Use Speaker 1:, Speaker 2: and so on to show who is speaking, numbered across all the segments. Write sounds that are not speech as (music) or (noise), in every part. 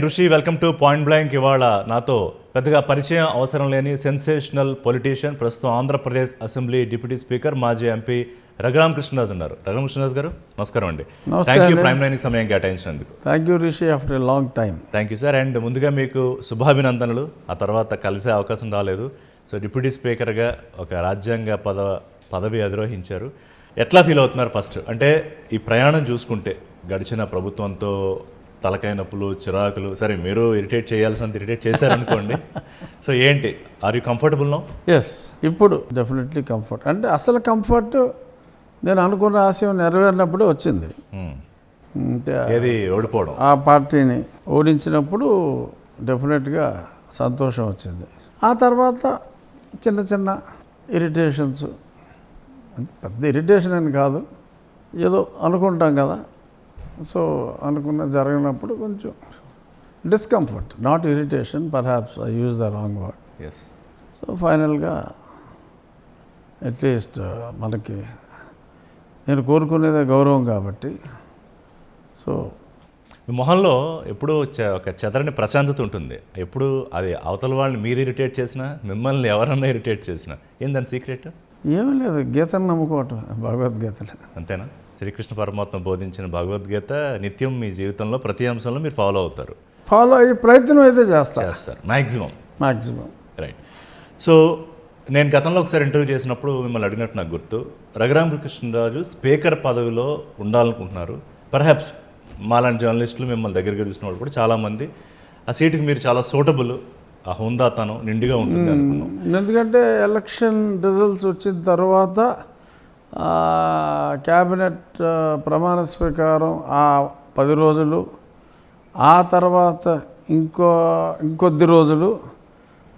Speaker 1: ఋషి welcome to point blank. ఇవాళ నాతో పెద్దగా పరిచయం అవసరం లేని సెన్సేషనల్ పొలిటీషియన్ ప్రస్తుతం ఆంధ్రప్రదేశ్ అసెంబ్లీ డిప్యూటీ స్పీకర్ మాజీ ఎంపీ రఘురామ కృష్ణరాజు ఉన్నారు. రఘురామ కృష్ణరాజు గారు నమస్కారం అండి. Thank you. ప్రైమ్ లైన్కి సమయం కేటాయించినందుకు.
Speaker 2: Thank you Rishi after a long time
Speaker 1: thank you sir and ముందుగా మీకు శుభాభినందనలు. ఆ తర్వాత కలిసే అవకాశం రాలేదు. సో డిప్యూటీ స్పీకర్గా ఒక రాజ్యాంగ పద పదవి అధిరోహించారు. ఎట్లా ఫీల్ అవుతున్నారు ఫస్ట్ అంటే ఈ ప్రయాణం చూసుకుంటే గడిచిన ప్రభుత్వంతో తలకాయ నొప్పులు చిరాకులు. సరే మీరు ఇరిటేట్ చేయాల్సినంత ఇరిటేట్ చేశారనుకోండి. (laughs) సో ఏంటి? Are you comfortable no
Speaker 2: yes ఇప్పుడు డెఫినెట్లీ కంఫర్ట్ అంటే అసలు కంఫర్ట్ నేను అనుకున్న ఆశయం నెరవేరినప్పుడే వచ్చింది. అంటే
Speaker 1: ఏది? ఓడిపోవడం.
Speaker 2: ఆ పార్టీని ఓడించినప్పుడు డెఫినెట్గా సంతోషం వచ్చింది. ఆ తర్వాత చిన్న చిన్న ఇరిటేషన్స్ పెద్ద ఇరిటేషన్ అని కాదు. ఏదో అనుకుంటాం కదా. సో అనుకున్న జరిగినప్పుడు కొంచెం discomfort not irritation perhaps I use the wrong word
Speaker 1: yes
Speaker 2: so ఫైనల్గా అట్లీస్ట్ మనకి నేను కోరుకునేదే గౌరవం కాబట్టి సో
Speaker 1: మొహంలో ఎప్పుడూ ఒక చెదరని ప్రశాంతత ఉంటుంది. ఎప్పుడు అది అవతల వాళ్ళని మీరు ఇరిటేట్ చేసినా మిమ్మల్ని ఎవరన్నా ఇరిటేట్ చేసినా ఏం దాని సీక్రెట్
Speaker 2: ఏమీ లేదు గీతను నమ్ముకోవటం భగవద్గీతని.
Speaker 1: అంతేనా? శ్రీకృష్ణ పరమాత్మ బోధించిన భగవద్గీత నిత్యం మీ జీవితంలో ప్రతి అంశంలో మీరు ఫాలో అవుతారు.
Speaker 2: ఫాలో అయ్యే ప్రయత్నం అయితే చేస్తా.
Speaker 1: చేస్తారు. మ్యాక్సిమం
Speaker 2: మ్యాక్సిమం
Speaker 1: రైట్ సో నేను గతంలో ఒకసారి ఇంటర్వ్యూ చేసినప్పుడు మిమ్మల్ని అడిగినట్టు నాకు గుర్తు. రఘురామకృష్ణరాజు స్పీకర్ పదవిలో ఉండాలనుకుంటున్నారు. పర్హాప్స్ మాలాంటి జర్నలిస్టులు మిమ్మల్ని దగ్గరగా చూసిన వాళ్ళు కూడా చాలామంది. ఆ సీటుకి మీరు చాలా సూటబుల్ ఆ హుందాతనం నిండుగా ఉంటుంది అనుకున్నాం.
Speaker 2: ఎందుకంటే ఎలక్షన్ రిజల్ట్స్ వచ్చిన తర్వాత క్యాబినెట్ ప్రమాణ స్వీకారం ఆ పది రోజులు ఆ తర్వాత ఇంకో ఇంకొద్ది రోజులు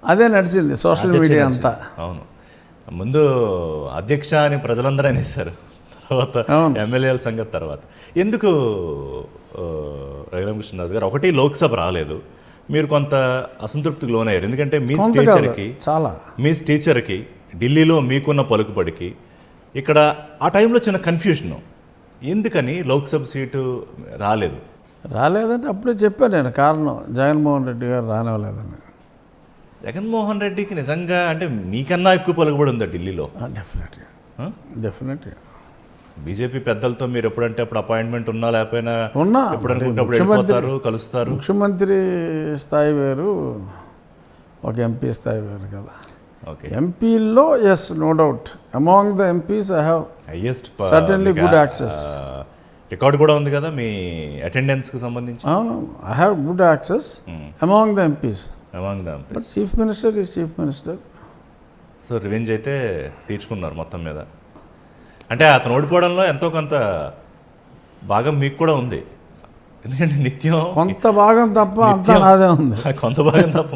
Speaker 2: అదే నడిచింది సోషల్ మీడియా అంతా.
Speaker 1: అవును. ముందు అధ్యక్ష అని ప్రజలందరూ అనేసారు తర్వాత. ఎమ్మెల్యేల సంగతి తర్వాత. ఎందుకు రఘురామకృష్ణరాజు గారు? ఒకటి లోక్సభ రాలేదు. మీరు కొంత అసంతృప్తికి లోనయ్యారు. ఎందుకంటే మీ టీచర్కి
Speaker 2: చాలా.
Speaker 1: మీ టీచర్కి ఢిల్లీలో మీకున్న పలుకుబడికి ఇక్కడ ఆ టైంలో చిన్న కన్ఫ్యూజన్ ఎందుకని లోక్సభ సీటు రాలేదు?
Speaker 2: రాలేదంటే అప్పుడే చెప్పాను నేను కారణం జగన్మోహన్ రెడ్డి గారు రానివ్వలేదని.
Speaker 1: జగన్మోహన్ రెడ్డికి నిజంగా అంటే మీకన్నా ఎక్కువ పలుకుబడి ఉందా ఢిల్లీలో?
Speaker 2: డెఫినెట్గా? డెఫినెట్గా
Speaker 1: బీజేపీ పెద్దలతో మీరు ఎప్పుడంటే అప్పుడు అపాయింట్మెంట్ ఉన్నా లేకపోయినా
Speaker 2: ఉన్నా.
Speaker 1: ఎప్పుడు అనుకుంటే అప్పుడు
Speaker 2: ముఖ్యమంత్రి
Speaker 1: వెళ్ళిపోతారు కలుస్తారు.
Speaker 2: ముఖ్యమంత్రి స్థాయి వేరు ఒక ఎంపీ స్థాయి వేరు కదా.
Speaker 1: Okay
Speaker 2: ఎంపీల్లో yes no doubt among the MPs I have
Speaker 1: highest
Speaker 2: Certainly good access.
Speaker 1: Record కూడా ఉంది కదా మీ attendance కి సంబంధించి?
Speaker 2: అవును. I have good access among the MPs
Speaker 1: among them
Speaker 2: but chief minister is chief minister
Speaker 1: so revenge అయితే తీర్చుకున్నారు మొత్తం మీద. అంటే అతను ఓడిపోవడంలో ఎంతో కొంత భాగం మీకు కూడా ఉంది. ఎందుకంటే నిత్యం
Speaker 2: కొంత భాగం తప్ప అంతా నాదే ఉంది. (laughs)
Speaker 1: కొంత భాగం తప్ప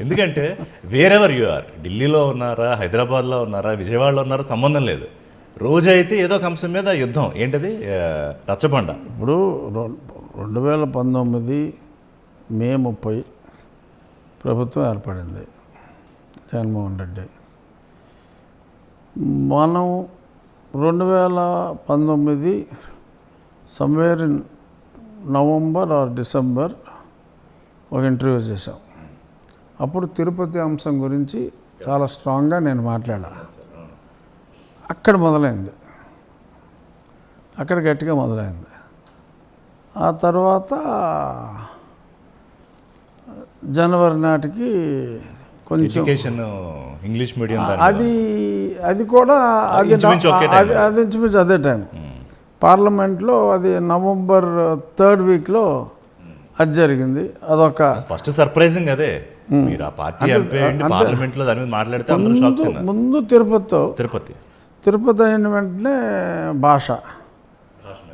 Speaker 1: ఎందుకంటే వేరెవర్ యు ఆర్ ఢిల్లీలో ఉన్నారా హైదరాబాద్లో ఉన్నారా విజయవాడలో ఉన్నారా సంబంధం లేదు. రోజు అయితే ఏదో ఒక అంశం మీద యుద్ధం. ఏంటది? రచ్చబండ.
Speaker 2: ఇప్పుడు రెండు వేల పంతొమ్మిది మే ముప్పై ప్రభుత్వం ఏర్పడింది. జగన్మోహన్ రెడ్డి. మనం రెండు వేల పంతొమ్మిది somewhere in November or December ఒక ఇంటర్వ్యూ చేశాం. అప్పుడు తిరుపతి అంశం గురించి చాలా స్ట్రాంగ్గా నేను మాట్లాడా అక్కడ మొదలైంది. అక్కడ గట్టిగా మొదలైంది. ఆ తర్వాత జనవరి నాటికి కొంచెం
Speaker 1: ఇంగ్లీష్ మీడియం
Speaker 2: అది అది కూడా అది అది అదే టైం పార్లమెంట్లో అది నవంబర్ థర్డ్ వీక్లో అది జరిగింది. అదొక
Speaker 1: ఫస్ట్ సర్ప్రైజింగ్ అదే. మీరు ఆ పార్టీ ఎంపీ పార్లమెంట్లో దాని మీద మాట్లాడితే
Speaker 2: ముందు ముందు తిరుపతితో
Speaker 1: తిరుపతి.
Speaker 2: తిరుపతి అయిన వెంటనే భాష.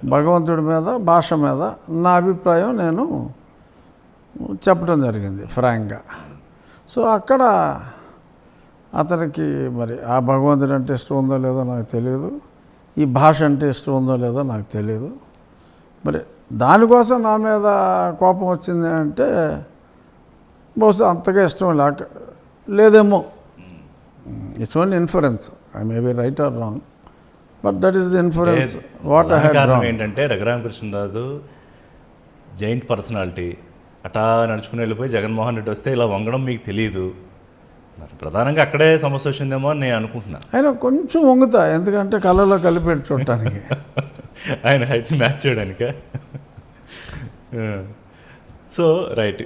Speaker 2: భగవంతుడి మీద భాష మీద నా అభిప్రాయం నేను చెప్పడం జరిగింది ఫ్రాంక్గా. సో అక్కడ అతనికి మరి ఆ భగవంతుడు అంటే ఇష్టం ఉందో లేదో నాకు తెలియదు. ఈ భాష అంటే ఇష్టం ఉందో లేదో నాకు తెలియదు మరి దానికోసం నా మీద కోపం వచ్చింది అంటే బహుశా అంతగా ఇష్టం లేక లేదేమో. It's only inference I may be right or wrong but that is the inference what I
Speaker 1: కారణం ఏంటంటే రఘురామకృష్ణరాజు జైంట్ పర్సనాలిటీ. అటా నడుచుకుని వెళ్ళిపోయి జగన్మోహన్ రెడ్డి వస్తే ఇలా వంగడం మీకు తెలియదు మరి ప్రధానంగా అక్కడే సమస్య వచ్చిందేమో అని నేను అనుకుంటున్నా.
Speaker 2: ఆయన కొంచెం వంగుతా ఎందుకంటే కళ్ళలో కలిపెట్టి చూడటానికి. (laughs)
Speaker 1: ఆయన హైట్ మ్యాచ్ చేయడానిక. (laughs) So right.